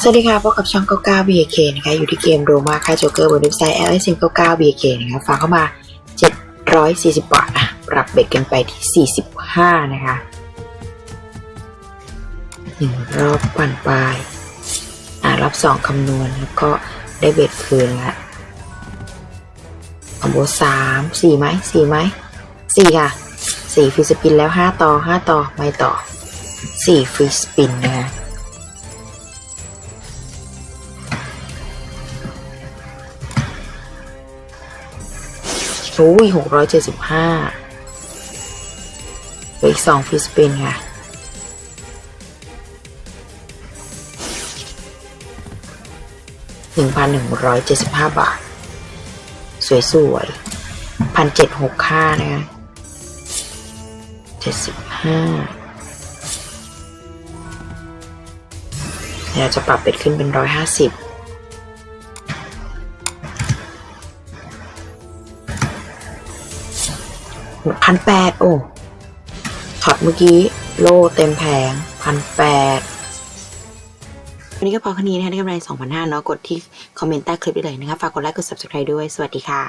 สวัสดีค่ะพบกับช่อง99 BK นะคะอยู่ที่เกมโรมาค่าโจเกอร์บนเว็บไซต์ LSM 99 BK นะคะฝากเข้ามา 740 บาทอะปรับเบ็ดกันไปที่ 45 นะคะหนึ่งรอบปั่นปลายอะรอบสองคำนวณแล้วก็ได้เบ็ดคืนละคอมโบสามสี่ไหมสี่ไหมสี่ค่ะสี่ฟรีสปินแล้วห้าต่อห้าต่อไม่ต่อสี่ฟรีสปินนะคะ โอ้ยหกร้อยเจ็ดสิบห้าอีกสองฟิสปินค่ะหนึ่งพันหนึ่งร้อยเจ็ดสิบห้าบาท สวยๆพันเจ็ดหกค่านะคะเจ็ดสิบห้าเดี๋ยวจะปรับเป็ดขึ้นเป็นร้อยห้าสิบ พันแปดโอ้ถอดเมื่อกี้โลเต็มแผงพันแปดวันนี้ก็พอแค่นี้นะคะได้กำไรสองพันห้าเนาะกดที่คอมเมนต์ใต้คลิปได้เลยนะคะฝากกดไลค์กด subscribe ด้วย สวัสดีค่ะ